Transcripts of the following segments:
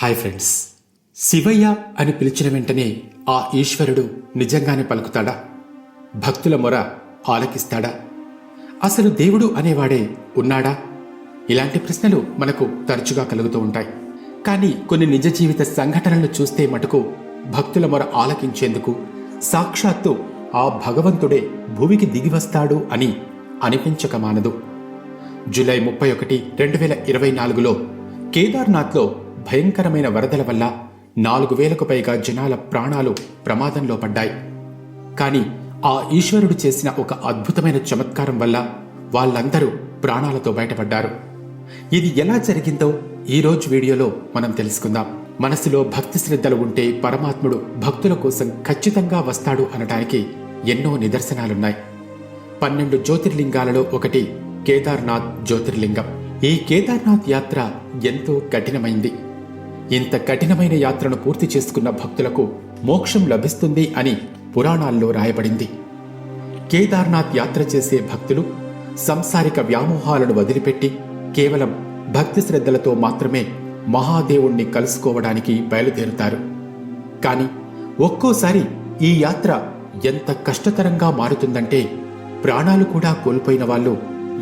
Hi friends. Shivayya అని పిలిచిన వెంటనే ఆ ఈశ్వరుడు నిజంగానే పలుకుతాడా? భక్తుల మొర ఆలకిస్తాడా? అసలు దేవుడు అనేవాడే ఉన్నాడా? ఇలాంటి ప్రశ్నలు మనకు తరచుగా కలుగుతూ ఉంటాయి. కానీ కొన్ని నిజ జీవిత సంఘటనలు చూస్తే మటుకు భక్తుల మొర ఆలకించేందుకు సాక్షాత్తు ఆ భగవంతుడే భూమికి దిగివస్తాడు అని అనిపించక మానదు. జూలై ముప్పై ఒకటి రెండు వేల ఇరవై నాలుగులో కేదార్నాథ్లో భయంకరమైన వరదల వల్ల నాలుగు వేలకు పైగా జనాల ప్రాణాలు ప్రమాదంలో పడ్డాయి. కానీ ఆ ఈశ్వరుడు చేసిన ఒక అద్భుతమైన చమత్కారం వల్ల వాళ్ళందరూ ప్రాణాలతో బయటపడ్డారు. ఇది ఎలా జరిగిందో ఈ రోజు వీడియోలో మనం తెలుసుకుందాం. మనసులో భక్తి శ్రద్ధలు ఉంటే పరమాత్ముడు భక్తుల కోసం ఖచ్చితంగా వస్తాడు అనడానికి ఎన్నో నిదర్శనాలున్నాయి. పన్నెండు జ్యోతిర్లింగాలలో ఒకటి కేదార్నాథ్ జ్యోతిర్లింగం. ఈ కేదార్నాథ్ యాత్ర ఎంతో కఠినమైంది. ఇంత కఠినమైన యాత్రను పూర్తి చేసుకున్న భక్తులకు మోక్షం లభిస్తుంది అని పురాణాల్లో రాయబడింది. కేదార్నాథ్ యాత్ర చేసే భక్తులు సంసారిక వ్యామోహాలను వదిలిపెట్టి కేవలం భక్తి శ్రద్ధలతో మాత్రమే మహాదేవుణ్ణి కలుసుకోవడానికి బయలుదేరుతారు. కాని ఒక్కోసారి ఈ యాత్ర ఎంత కష్టతరంగా మారుతుందంటే ప్రాణాలు కూడా కోల్పోయిన వాళ్ళు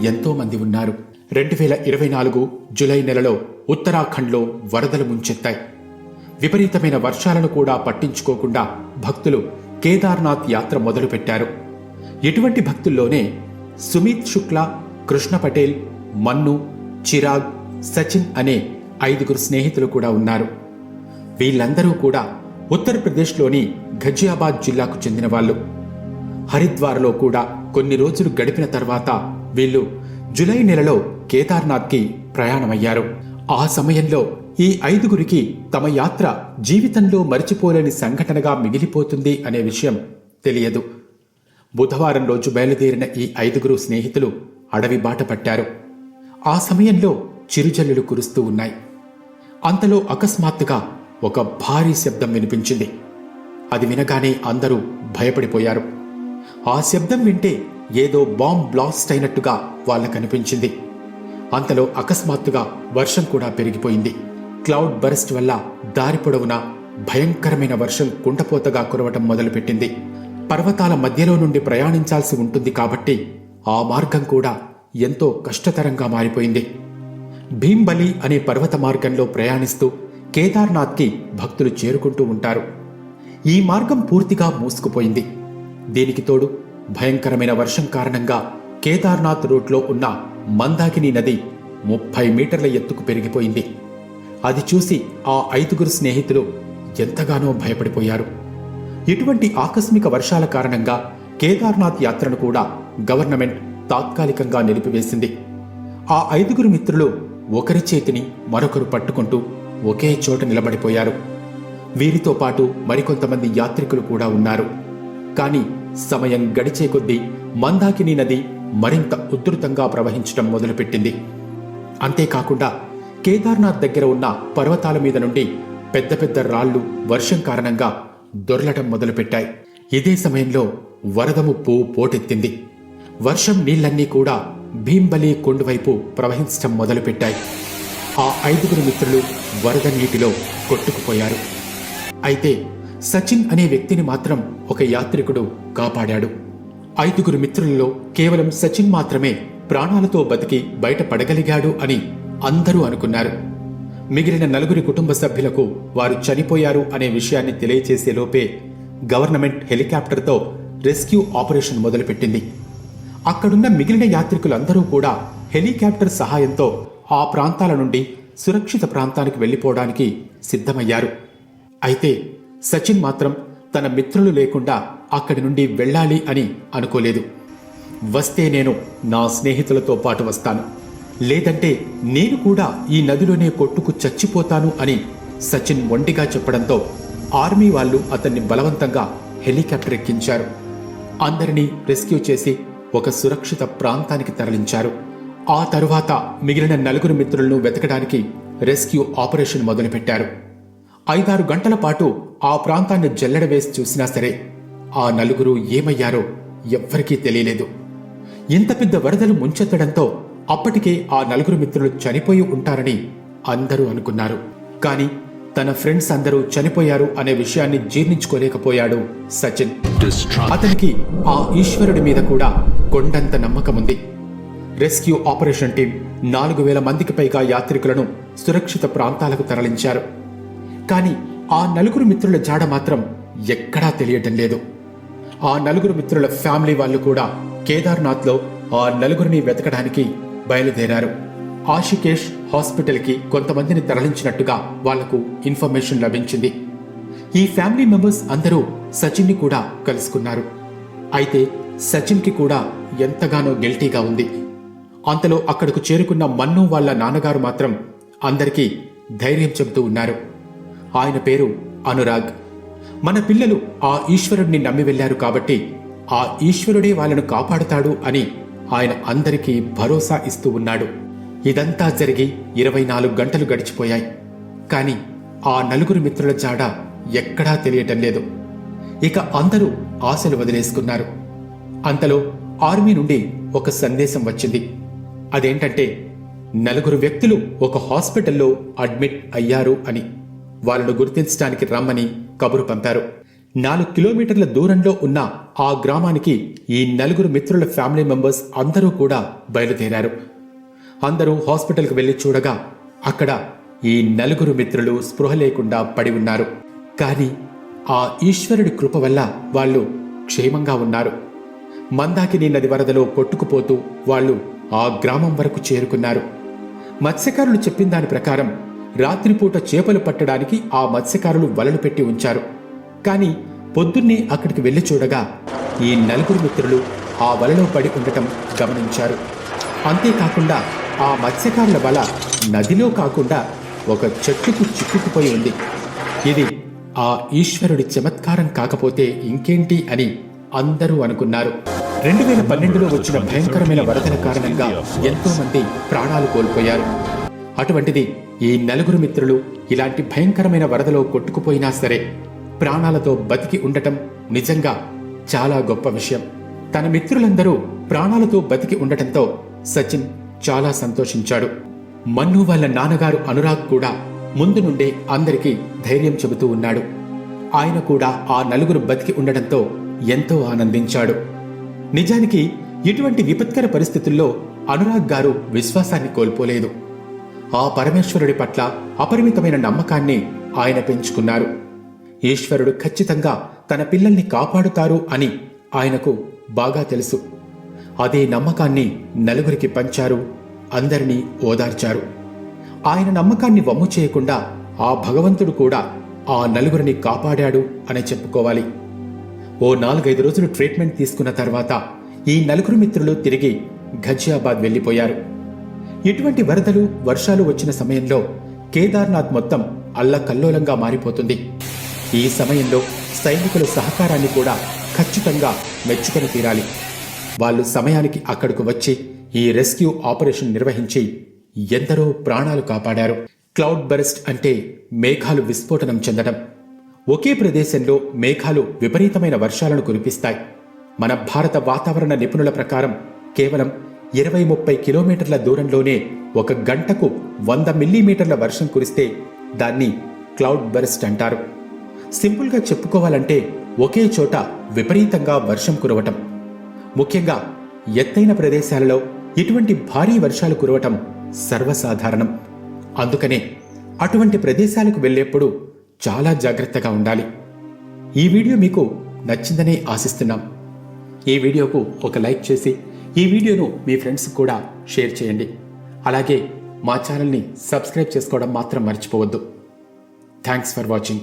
ఎంతోమంది ఉన్నారు. రెండు వేల ఇరవై నాలుగు జులై నెలలో ఉత్తరాఖండ్లో వరదలు ముంచెత్తాయి. విపరీతమైన వర్షాలను కూడా పట్టించుకోకుండా భక్తులు కేదార్నాథ్ యాత్ర మొదలుపెట్టారు. ఇటువంటి భక్తుల్లోనే సుమిత్ శుక్లా కృష్ణ పటేల్ మన్ను చిరాగ్ సచిన్ అనే ఐదుగురు స్నేహితులు కూడా ఉన్నారు. వీళ్ళందరూ కూడా ఉత్తరప్రదేశ్లోని ఘజియాబాద్ జిల్లాకు చెందిన వాళ్ళు. హరిద్వార్లో కూడా కొన్ని రోజులు గడిపిన తర్వాత వీళ్ళు జులై నెలలో కేదార్నాథ్కి ప్రయాణమయ్యారు. ఆ సమయంలో ఈ ఐదుగురికి తమ యాత్ర జీవితంలో మరిచిపోలేని సంఘటనగా మిగిలిపోతుంది అనే విషయం తెలియదు. బుధవారం రోజు బయలుదేరిన ఈ ఐదుగురు స్నేహితులు అడవి బాట పట్టారు. ఆ సమయంలో చిరుజల్లులు కురుస్తూ ఉన్నాయి. అంతలో అకస్మాత్తుగా ఒక భారీ శబ్దం వినిపించింది. అది వినగానే అందరూ భయపడిపోయారు. ఆ శబ్దం వింటే ఏదో బాంబ్ బ్లాస్ట్ అయినట్టుగా వాళ్ళకనిపించింది అంతలో అకస్మాత్తుగా వర్షం కూడా పెరిగిపోయింది. క్లౌడ్ బరస్ట్ వల్ల దారి పొడవునా భయంకరమైన వర్షం కుండపోతగా కురవటం మొదలుపెట్టింది. పర్వతాల మధ్యలో నుండి ప్రయాణించాల్సి ఉంటుంది కాబట్టి ఆ మార్గం కూడా ఎంతో కష్టతరంగా మారిపోయింది. భీంబలి అనే పర్వత మార్గంలో ప్రయాణిస్తూ కేదార్నాథ్కి భక్తులు చేరుకుంటూ ఉంటారు. ఈ మార్గం పూర్తిగా మూసుకుపోయింది. దీనికి తోడు భయంకరమైన వర్షం కారణంగా కేదార్నాథ్ రూట్లో ఉన్న మందాకిని నది ముప్పై మీటర్ల ఎత్తుకు పెరిగిపోయింది. అది చూసి ఆ ఐదుగురు స్నేహితులు ఎంతగానో భయపడిపోయారు. ఇటువంటి ఆకస్మిక వర్షాల కారణంగా కేదార్నాథ్ యాత్రను కూడా గవర్నమెంట్ తాత్కాలికంగా నిలిపివేసింది. ఆ ఐదుగురు మిత్రులు ఒకరి చేతిని మరొకరు పట్టుకుంటూ ఒకే చోట నిలబడిపోయారు. వీరితో పాటు మరికొంతమంది యాత్రికులు కూడా ఉన్నారు. కానీ సమయం గడిచే కొద్దీ మందాకిని నది మరింత ఉధృతంగా ప్రవహించడం మొదలుపెట్టింది. అంతేకాకుండా కేదార్నాథ్ దగ్గర ఉన్న పర్వతాల మీద నుండి పెద్ద పెద్ద రాళ్ళు వర్షం కారణంగా దొర్లటం మొదలుపెట్టాయి. ఇదే సమయంలో వరద ముప్పు పోటెత్తింది. వర్షం నీళ్ళన్నీ కూడా భీంబలి కొండ ప్రవహించడం ప్రవహించటం మొదలుపెట్టాయి. ఆ ఐదుగురు మిత్రులు వరద నీటిలో కొట్టుకుపోయారు. అయితే సచిన్ అనే వ్యక్తిని మాత్రం ఒక యాత్రికుడు కాపాడాడు. ఐదుగురు మిత్రులలో కేవలం సచిన్ మాత్రమే ప్రాణాలతో బతికి బయటపడగలిగాడు అని అందరూ అనుకున్నారు. మిగిలిన నలుగురి కుటుంబ సభ్యులకు వారు చనిపోయారు అనే విషయాన్ని తెలియచేసే లోపే గవర్నమెంట్ హెలికాప్టర్తో రెస్క్యూ ఆపరేషన్ మొదలుపెట్టింది. అక్కడున్న మిగిలిన యాత్రికులందరూ కూడా హెలికాప్టర్ సహాయంతో ఆ ప్రాంతాల నుండి సురక్షిత ప్రాంతానికి వెళ్ళిపోవడానికి సిద్ధమయ్యారు. అయితే సచిన్ మాత్రం తన మిత్రులు లేకుండా అక్కడి నుండి వెళ్ళాలి అని అనుకోలేదు. వస్తే నేను నా స్నేహితులతో పాటు వస్తాను. లేదంటే నేను కూడా ఈ నదిలోనే కొట్టుకు చచ్చిపోతాను అని సచిన్ ఒంటిగా చెప్పడంతో ఆర్మీ వాళ్ళు అతన్ని బలవంతంగా హెలికాప్టర్ ఎక్కించారు. అందరినీ రెస్క్యూ చేసి ఒక సురక్షిత ప్రాంతానికి తరలించారు. ఆ తరువాత మిగిలిన నలుగురు మిత్రులను వెతకడానికి రెస్క్యూ ఆపరేషన్ మొదలుపెట్టారు. ఐదారు గంటల పాటు ఆ ప్రాంతాన్ని జల్లెడ వేసి చూసినా సరే ఆ నలుగురు ఏమయ్యారో ఎవ్వరికీ తెలియలేదు. ఇంత పెద్ద వరదలు ముంచెత్తడంతో అప్పటికే ఆ నలుగురు మిత్రులు చనిపోయి ఉంటారని అందరూ అనుకున్నారు. కాని తన ఫ్రెండ్స్ అందరూ చనిపోయారు అనే విషయాన్ని జీర్ణించుకోలేకపోయాడు సచిన్. అతనికి ఆ ఈశ్వరుడి మీద కూడా కొండంత నమ్మకం ఉంది రెస్క్యూ ఆపరేషన్ టీం నాలుగు వేల మందికి పైగా యాత్రికులను సురక్షిత ప్రాంతాలకు తరలించారు. కానీ ఆ నలుగురు మిత్రుల జాడ మాత్రం ఎక్కడా తెలియటం లేదు. ఆ నలుగురు మిత్రుల ఫ్యామిలీ వాళ్ళు కూడా కేదార్నాథ్లో ఆ నలుగురిని వెతకడానికి బయలుదేరారు. ఆషికేష్ హాస్పిటల్కి కొంతమందిని తరలించినట్టుగా వాళ్ళకు ఇన్ఫర్మేషన్ లభించింది. ఈ ఫ్యామిలీ మెంబర్స్ అందరూ సచిన్ని కూడా కలుసుకున్నారు. అయితే సచిన్కి కూడా ఎంతగానో గిల్టీగా ఉంది. అంతలో అక్కడకు చేరుకున్న మన్ను వాళ్ళ నాన్నగారు మాత్రం అందరికీ ధైర్యం చెబుతూ ఉన్నారు. ఆయన పేరు అనురాగ్. మన పిల్లలు ఆ ఈశ్వరుడిని నమ్మి వెళ్ళారు కాబట్టి ఆ ఈశ్వరుడే వాళ్ళను కాపాడుతాడు అని ఆయన అందరికీ భరోసా ఇస్తూ ఉన్నాడు. ఇదంతా జరిగి ఇరవై నాలుగు గంటలు గడిచిపోయాయి. కాని ఆ నలుగురు మిత్రుల జాడ ఎక్కడా తెలియటం లేదు. ఇక అందరూ ఆశలు వదిలేసుకున్నారు. అంతలో ఆర్మీ నుండి ఒక సందేశం వచ్చింది. అదేంటంటే నలుగురు వ్యక్తులు ఒక హాస్పిటల్లో అడ్మిట్ అయ్యారు అని. వాళ్ళను గుర్తించడానికి రమ్మని కబురు పంపారు. నాలుగు కిలోమీటర్ల దూరంలో ఉన్న ఆ గ్రామానికి ఈ నలుగురు మిత్రుల ఫ్యామిలీ మెంబర్స్ అందరూ కూడా బయలుదేరారు. అందరూ హాస్పిటల్కి వెళ్ళి చూడగా అక్కడ ఈ నలుగురు మిత్రులు స్పృహ లేకుండా పడి ఉన్నారు. కానీ ఆ ఈశ్వరుడి కృప వల్ల వాళ్ళు క్షేమంగా ఉన్నారు. మందాకిని నది వరదలో కొట్టుకుపోతూ వాళ్ళు ఆ గ్రామం వరకు చేరుకున్నారు. మత్స్యకారులు చెప్పిన దాని ప్రకారం రాత్రిపూట చేపలు పట్టడానికి ఆ మత్స్యకారులు వలలు పెట్టి ఉంచారు. కానీ పొద్దున్నే అక్కడికి వెళ్ళి చూడగా ఈ నలుగురు మిత్రులు ఆ వలలో పడి ఉండటం గమనించారు. అంతేకాకుండా ఆ మత్స్యకారుల వల నదిలో కాకుండా ఒక చెట్టుకు చిక్కుకుపోయి ఉంది. ఇది ఆ ఈశ్వరుడి చమత్కారం కాకపోతే ఇంకేంటి అని అందరూ అనుకున్నారు. రెండు వేల పన్నెండులో వచ్చిన భయంకరమైన వరదల కారణంగా ఎంతో మంది ప్రాణాలు కోల్పోయారు. అటువంటిది ఈ నలుగురు మిత్రులు ఇలాంటి భయంకరమైన వరదలో కొట్టుకుపోయినా సరే ప్రాణాలతో బతికి ఉండటం నిజంగా చాలా గొప్ప విషయం. తన మిత్రులందరూ ప్రాణాలతో బతికి ఉండటంతో సచిన్ చాలా సంతోషించాడు. మన్ను వాళ్ళ నాన్నగారు అనురాగ్ కూడా ముందు నుండే అందరికీ ధైర్యం చెబుతూ ఉన్నాడు. ఆయన కూడా ఆ నలుగురు బతికి ఉండడంతో ఎంతో ఆనందించాడు. నిజానికి ఇటువంటి విపత్కర పరిస్థితుల్లో అనురాగ్ గారు విశ్వాసాన్ని కోల్పోలేదు. ఆ పరమేశ్వరుడి పట్ల అపరిమితమైన నమ్మకాన్ని ఆయన పెంచుకున్నారు. ఈశ్వరుడు ఖచ్చితంగా తన పిల్లల్ని కాపాడుతారు అని ఆయనకు బాగా తెలుసు. అదే నమ్మకాన్ని నలుగురికి పంచారు అందరినీ ఓదార్చారు. ఆయన నమ్మకాన్ని వమ్ము చేయకుండా ఆ భగవంతుడు కూడా ఆ నలుగురిని కాపాడాడు అని చెప్పుకోవాలి. ఓ నాలుగైదు రోజులు ట్రీట్మెంట్ తీసుకున్న తర్వాత ఈ నలుగురు మిత్రులు తిరిగి ఘజియాబాద్ వెళ్ళిపోయారు ఇటువంటి వరదలు వర్షాలు వచ్చిన సమయంలో కేదార్నాథ్ మొత్తం అల్లకల్లోలంగా మారిపోతుంది. ఈ సమయంలో సైనికుల సహకారాన్ని కూడా ఖచ్చితంగా మెచ్చుకొని తీరాలి. వాళ్ళు సమయానికి అక్కడకు వచ్చి ఈ రెస్క్యూ ఆపరేషన్ నిర్వహించి ఎందరో ప్రాణాలు కాపాడారు. క్లౌడ్ బరెస్ట్ అంటే మేఘాలు విస్ఫోటనం చెందడం. ఒకే ప్రదేశంలో మేఘాలు విపరీతమైన వర్షాలను కురిపిస్తాయి. మన భారత వాతావరణ నిపుణుల ప్రకారం కేవలం ఇరవై ముప్పై కిలోమీటర్ల దూరంలోనే ఒక గంటకు వంద మిల్లీమీటర్ల వర్షం కురిస్తే దాన్ని క్లౌడ్ బెర్స్ట్ అంటారు. సింపుల్గా చెప్పుకోవాలంటే ఒకే చోట విపరీతంగా వర్షం కురవటం. ముఖ్యంగా ఎత్తైన ప్రదేశాలలో ఇటువంటి భారీ వర్షాలు కురవటం సర్వసాధారణం. అందుకనే అటువంటి ప్రదేశాలకు వెళ్ళేప్పుడు చాలా జాగ్రత్తగా ఉండాలి. ఈ వీడియో మీకు నచ్చిందనే ఆశిస్తున్నాం. ఈ వీడియోకు ఒక లైక్ చేసి ఈ వీడియోను మీ ఫ్రెండ్స్కి కూడా షేర్ చేయండి. అలాగే మా ఛానల్ని సబ్స్క్రైబ్ చేసుకోవడం మాత్రం మర్చిపోవద్దు. Thanks for watching.